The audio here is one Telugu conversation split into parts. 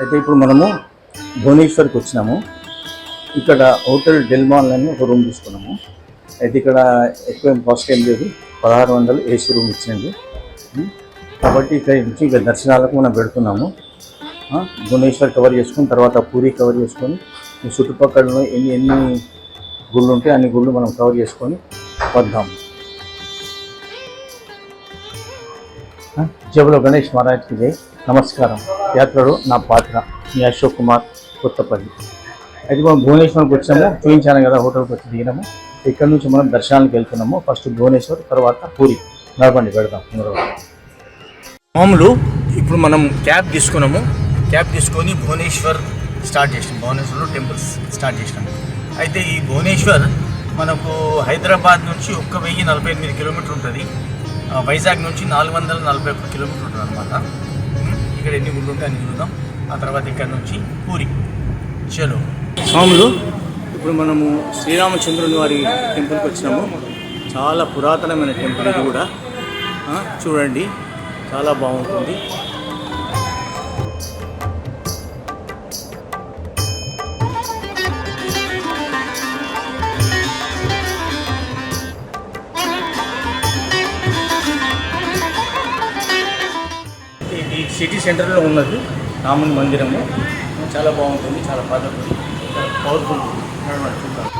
అయితే ఇప్పుడు మనము భువనేశ్వర్కి వచ్చినాము. ఇక్కడ హోటల్ డెల్మాల్ అని ఒక రూమ్ తీసుకున్నాము. అయితే ఇక్కడ ఎక్కువ కాస్ట్ ఏం లేదు. పదహారు వందలు ఏసీ రూమ్ ఇచ్చింది. కాబట్టి ఇక్కడ నుంచి ఇక దర్శనాలకు మనం పెడుతున్నాము భువనేశ్వర్ కవర్ చేసుకుని తర్వాత పూరి కవర్ చేసుకొని ఈ చుట్టుపక్కల ఎన్ని ఎన్ని గుళ్ళు ఉంటే అన్ని గుళ్ళు మనం కవర్ చేసుకొని వద్దాం. జబులో జబలో గణేష్ మహారాజ్కి జై. నమస్కారం. యాత్రలో నా పాత్ర మీ అశోక్ కుమార్ కొత్తపల్లి. అయితే మనం భువనేశ్వర్కి వచ్చాము. చూపించాను కదా హోటల్కి వచ్చి దిగినాము. ఇక్కడ నుంచి మనం దర్శనానికి వెళ్తున్నాము. ఫస్ట్ భువనేశ్వర్ తర్వాత పూరి. నడవండి పెడదాం. మామూలు ఇప్పుడు మనం క్యాబ్ తీసుకున్నాము. క్యాబ్ తీసుకొని భువనేశ్వర్ స్టార్ట్ చేసినాం. భువనేశ్వర్లో టెంపుల్స్ స్టార్ట్ చేసినాం. అయితే ఈ భువనేశ్వర్ మనకు హైదరాబాద్ నుంచి ఒక్క వెయ్యి నలభై ఎనిమిది కిలోమీటర్ ఉంటుంది. వైజాగ్ నుంచి నాలుగు వందల నలభై ఒక్క కిలోమీటర్ ఉంటుంది అనమాట ఇక్కడ ఎన్ని గుళ్ళు ఉంటాయి చూద్దాం. ఆ తర్వాత ఇక్కడ నుంచి పూరి. చలో. స్వాములు ఇప్పుడు మనము శ్రీరామచంద్రుని వారి టెంపుల్కి వచ్చినాము. చాలా పురాతనమైన టెంపుల్ ఇది కూడా. చూడండి. చాలా బాగుంటుంది. సిటీ సెంటర్లో ఉన్నది. రాముని మందిరము. చాలా బాగుంటుంది చాలా పద్ధతి చాలా పవర్ఫుల్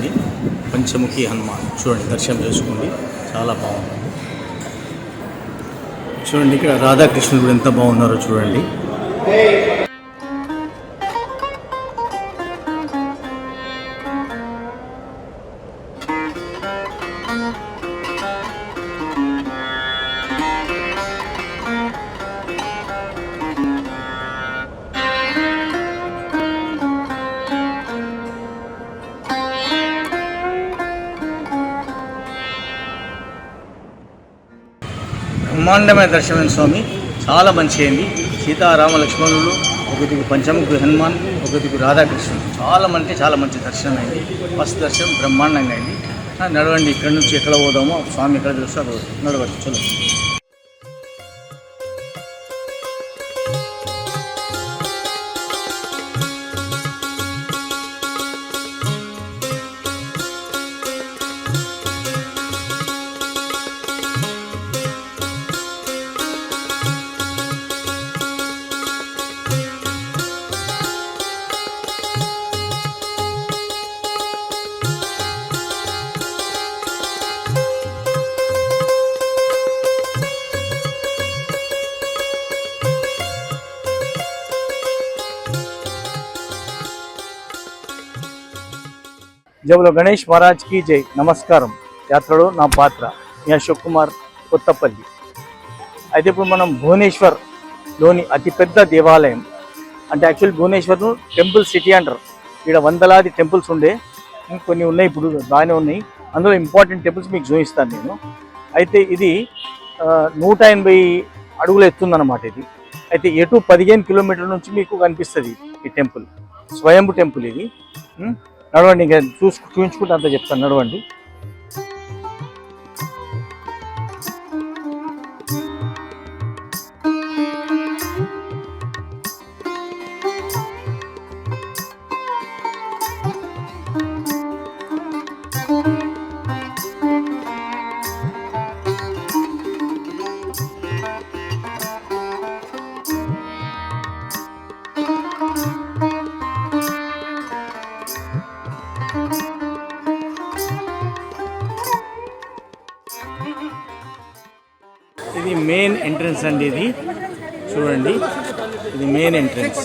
పంచముఖి హనుమాన్. చూడండి దర్శనం చేసుకోండి. చాలా బాగుంది. చూడండి ఇక్కడ రాధాకృష్ణుడు ఎంత బాగున్నారో చూడండి. బ్రహ్మాండమైన దర్శనమైన స్వామి. చాలా మంచి అయింది సీతారామ లక్ష్మణులు ఒకటికి పంచముఖి హనుమాన్ ఒకటికి రాధాకృష్ణుడు. చాలా మంచి చాలా మంచి దర్శనం అయింది ఫస్ట్ దర్శనం బ్రహ్మాండంగా అయింది. ఆ, నడవండి ఇక్కడ నుంచి ఎక్కడ పోదామో స్వామి ఎక్కడ చూస్తే అక్కడ చలో. జబులో గణేష్ మహారాజ్ కీ జై. నమస్కారం. యాత్రలో నా పాత్ర మీ అశోక్ కుమార్ కొత్తపల్లి. అయితే ఇప్పుడు మనం భువనేశ్వర్లోని అతిపెద్ద దేవాలయం. అంటే యాక్చువల్ భువనేశ్వర్ను టెంపుల్ సిటీ అంటారు. ఇక్కడ వందలాది టెంపుల్స్ ఉండే. కొన్ని ఉన్నాయి ఇప్పుడు బాగానే ఉన్నాయి. అందులో ఇంపార్టెంట్ టెంపుల్స్ మీకు చూపిస్తాను నేను. అయితే ఇది నూట ఎనభై అడుగులు ఎత్తుందన్నమాట ఇది. అయితే ఎటు పదిహేను కిలోమీటర్ల నుంచి మీకు కనిపిస్తుంది ఈ టెంపుల్. స్వయంభు టెంపుల్ ఇది. నడవండి ఇంకా చూసు చూపించుకుంటే అంత చెప్తాను. నడవండి. ఇది మెయిన్ ఎంట్రన్స్ అండి ఇది. చూడండి. ఇది మెయిన్ ఎంట్రన్స్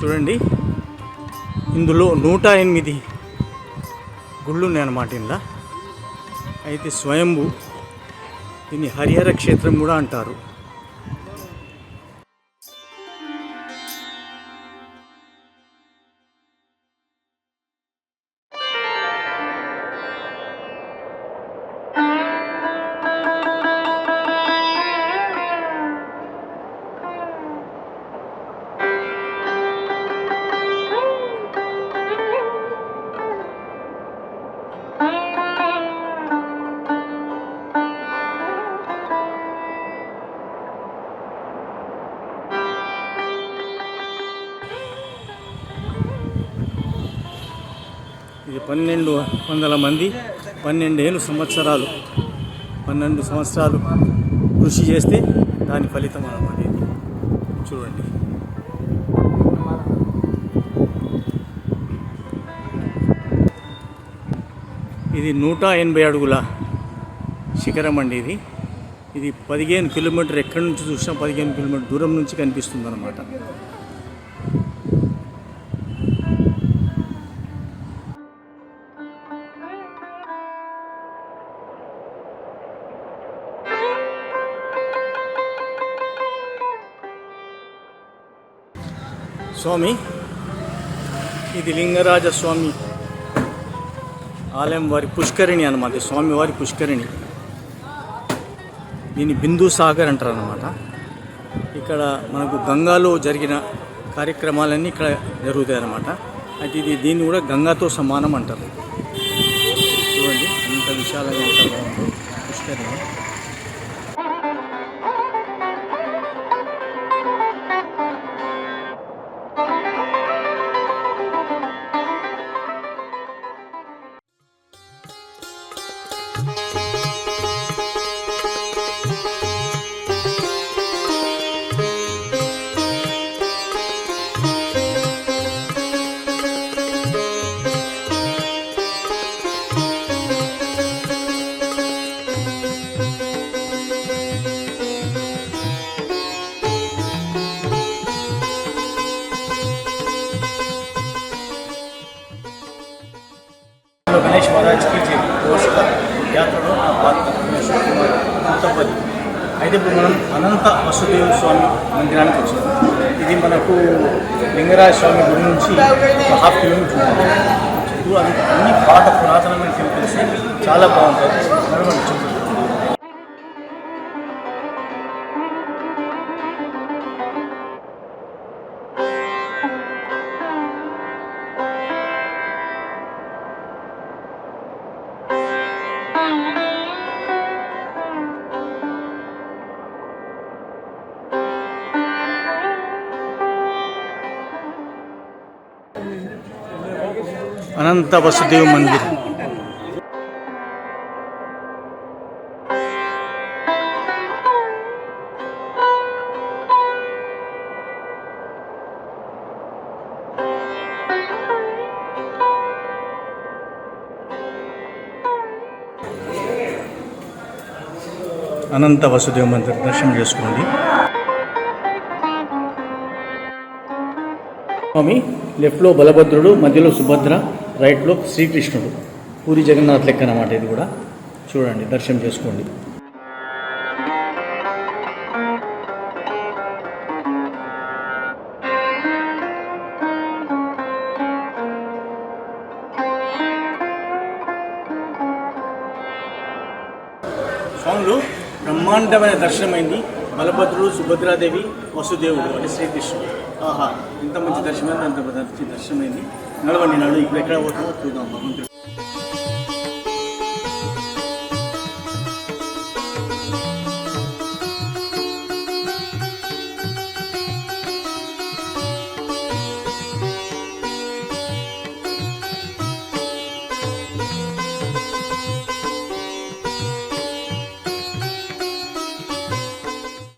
చూడండి. ఇందులో నూట ఎనిమిది గుళ్ళు ఉన్నాయన్నమాట ఇందులో. అయితే స్వయంభు దీన్ని హరిహర క్షేత్రం కూడా అంటారు. ఇది పన్నెండు వందల మంది పన్నెండేళ్ళు సంవత్సరాలు పన్నెండు సంవత్సరాలు కృషి చేస్తే దాని ఫలితం అన్నమాట ఇది చూడండి. ఇది నూట ఎనభై అడుగుల శిఖరం అండి ఇది. ఇది పదిహేను కిలోమీటర్ ఎక్కడి నుంచి చూసినా పదిహేను కిలోమీటర్ దూరం నుంచి కనిపిస్తుంది అనమాట స్వామి ఇది లింగరాజ స్వామి ఆలయం వారి పుష్కరిణి అనమాట స్వామి వారి పుష్కరిణి. దీన్ని బిందు సాగర్ అంటారు అనమాట ఇక్కడ మనకు గంగాలో జరిగిన కార్యక్రమాలన్నీ ఇక్కడ జరుగుతాయి అన్నమాట. అయితే ఇది దీన్ని కూడా గంగాతో సమానం అంటారు. చూడండి ఇంత విశాలంగా ఎంత బాగుందో పుష్కరిణి. గణేష్ మహారాజ్కి జై ఘోషిత యాత్రలో నా పాత్ర అశోక్ కుమార్ కొత్తపల్లి అయితే ఇప్పుడు మనం అనంత వసుదేవ స్వామి మందిరానికి వచ్చాము ఇది మనకు లింగరాజ స్వామి గుడి నుంచి ఒక హాఫ్ కిలోమీటర్ చుట్టూ అది అన్ని పాత పురాతనమైన టెంపుల్స్. చాలా బాగుంటాయి నడవండి అనంత వసుదేవ్ మందిర్. అనంత వసుదేవ్ మందిర్ దర్శనం చేసుకోండి. స్వామి లెఫ్ట్లో బలభద్రుడు మధ్యలో సుభద్ర. రైట్లో శ్రీకృష్ణుడు. పూరి జగన్నాథ్ లెక్క అన్నమాట ఇది కూడా. చూడండి దర్శనం చేసుకోండి. స్వాములు బ్రహ్మాండమైన దర్శనమైంది. బలభద్రుడు సుభద్రాదేవి వసుదేవుడు అంటే శ్రీకృష్ణుడు. ఆహా ఎంత మంచి దర్శనమైంది అంత మంచి దర్శనమైంది. నడవండి నడు ఇప్పుడు ఎక్కడ పోతుందో చూద్దాం